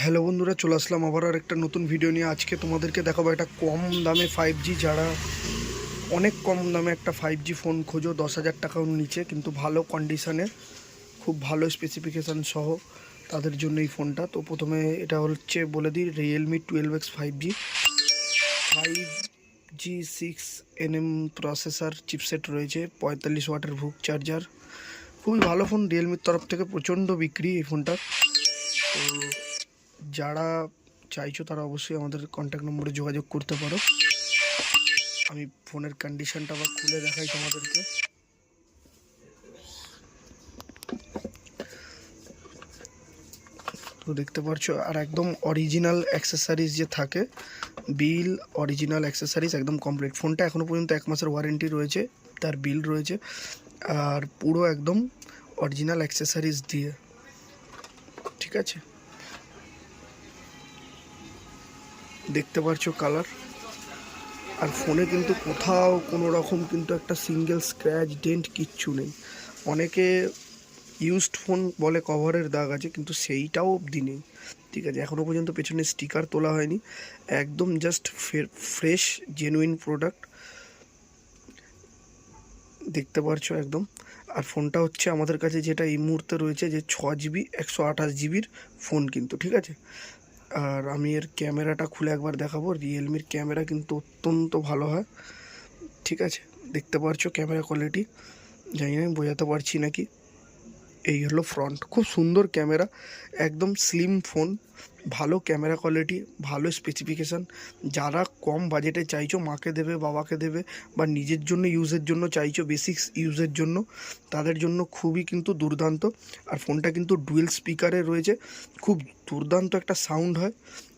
Hello বন্ধুরা, চলে আসলাম আবার আর একটা নতুন ভিডিও নিয়ে। আজকে তোমাদেরকে দেখাবো একটা কম দামে ফাইভ জি যারা অনেক কম দামে একটা ফাইভ জি ফোন খোঁজো, দশ হাজার টাকার নিচে, কিন্তু ভালো কন্ডিশনে খুব ভালো স্পেসিফিকেশান সহ তাদের জন্য এই ফোনটা তো প্রথমে এটা হচ্ছে বলে দিই Realme twelve X five G five G six NM processor chipset রয়েছে, পঁয়তাল্লিশ ওয়াটের ভুক চার্জার খুবই ভালো ফোন রিয়েলমির তরফ থেকে প্রচণ্ড বিক্রি এই ফোনটা তো যারা চাইছো তারা অবশ্যই আমাদের কন্ট্যাক্ট নম্বরে যোগাযোগ করতে পারো। আমি ফোনের কন্ডিশনটা আবার খুলে দেখাই তোমাদেরকে। তো দেখতে পারছ, আর একদম অরিজিনাল অ্যাক্সেসারিজ যে থাকে বিল অরিজিনাল অ্যাক্সেসারিজ একদম কমপ্লিট ফোনটা এখনও পর্যন্ত এক মাসের ওয়ারেন্টি রয়েছে, তার বিল রয়েছে, আর পুরো একদম অরিজিনাল অ্যাক্সেসরিজ দিয়ে। ঠিক আছে? দেখতে পারছ কালার আর ফোনে কিন্তু কোথাও কোনো রকম কিন্তু একটা সিঙ্গেল স্ক্র্যাচ ডেন্ট কিচ্ছু নেই। অনেকে ইউজড ফোন বলে কভারের দাগ আছে, কিন্তু সেইটাও অবধি নেই। ঠিক আছে এখনও পর্যন্ত পেছনে স্টিকার তোলা হয়নি। একদম জাস্ট ফ্রেশ জেনুইন প্রোডাক্ট দেখতে পারছ একদম। আর ফোনটা হচ্ছে আমাদের কাছে যেটা এই মুহূর্তে রয়েছে যে ছ জিবি একশো আঠাশ জিবির ফোন কিন্তু, ঠিক আছে? আর আমি এর ক্যামেরাটা খুলে একবার দেখাবো। রিয়েলমির ক্যামেরা কিন্তু অত্যন্ত ভালো হয়। ঠিক আছে? দেখতে পারছ ক্যামেরা কোয়ালিটি জানি না, বোঝাতে পারছি নাকি? এই হলো ফ্রন্ট খুব সুন্দর ক্যামেরা। একদম স্লিম ফোন ভালো ক্যামেরা কোয়ালিটি ভালো স্পেসিফিকেশান যারা কম বাজেটে চাইছো মাকে দেবে, বাবাকে দেবে, বা নিজের জন্য ইউজের জন্য চাইছো বেসিক্স ইউজের জন্য, তাদের জন্য খুবই কিন্তু দুর্দান্ত। আর ফোনটা কিন্তু ডুয়েল স্পিকারে রয়েছে। খুব দুর্দান্ত একটা সাউন্ড হয়।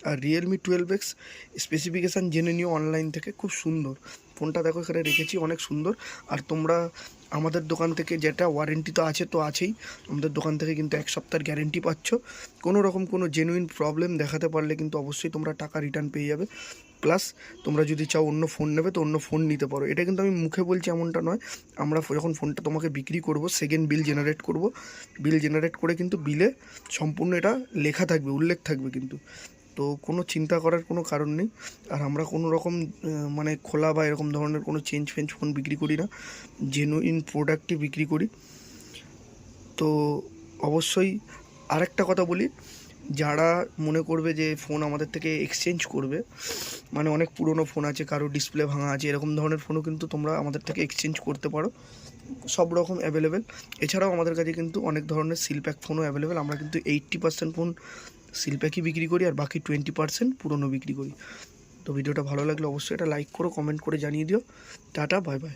আর রিয়েলমি টুয়েলভ এক্স স্পেসিফিকেশান জেনে নিও অনলাইন থেকে, খুব সুন্দর। ফোনটা দেখো, এখানে রেখেছি, অনেক সুন্দর। আর তোমরা আমাদের দোকান থেকে যেটা ওয়ারেন্টি তো আছে, তো আছেই। আমাদের দোকান থেকে কিন্তু এক সপ্তাহের গ্যারেন্টি পাচ্ছ। কোনো রকম কোনো জেনুইন প্রবলেম দেখাতে পারলে কিন্তু অবশ্যই তোমরা টাকা রিটার্ন পেয়ে যাবে। প্লাস তোমরা যদি চাও অন্য ফোন নেবে, তো অন্য ফোন নিতে পারো। এটা কিন্তু আমি মুখে বলছি এমনটা নয়। আমরা যখন ফোনটা তোমাকে বিক্রি করব সেকেন্ড বিল জেনারেট করব। বিল জেনারেট করে কিন্তু বিলে সম্পূর্ণ এটা লেখা থাকবে, উল্লেখ থাকবে কিন্তু। তো কোনো চিন্তা করার কোনো কারণ নেই। আর আমরা কোনো রকম মানে খোলা বা এরকম ধরনের কোনো চেঞ্জ ফেঞ্জ ফোন বিক্রি করি না। জেনুইন প্রোডাক্টই বিক্রি করি। তো অবশ্যই আরেকটা কথা বলি। যারা মনে করবে যে ফোন আমাদের থেকে এক্সচেঞ্জ করবে মানে অনেক পুরনো ফোন আছে, কারও ডিসপ্লে ভাঙা আছে, এরকম ধরনের ফোনও কিন্তু তোমরা আমাদের থেকে এক্সচেঞ্জ করতে পারো। সব রকম অ্যাভেলেবেল এছাড়াও আমাদের কাছে কিন্তু অনেক ধরনের সিলপ্যাক ফোনও অ্যাভেলেবেল আমরা কিন্তু এইট্টি পার্সেন্ট ফোন সিলপ্যাকই বিক্রি করি, আর বাকি টোয়েন্টি পার্সেন্ট পুরনো বিক্রি করি। তো ভিডিওটা ভালো লাগলে অবশ্যই এটা লাইক করো কমেন্ট করে জানিয়ে দিও। Tata bye bye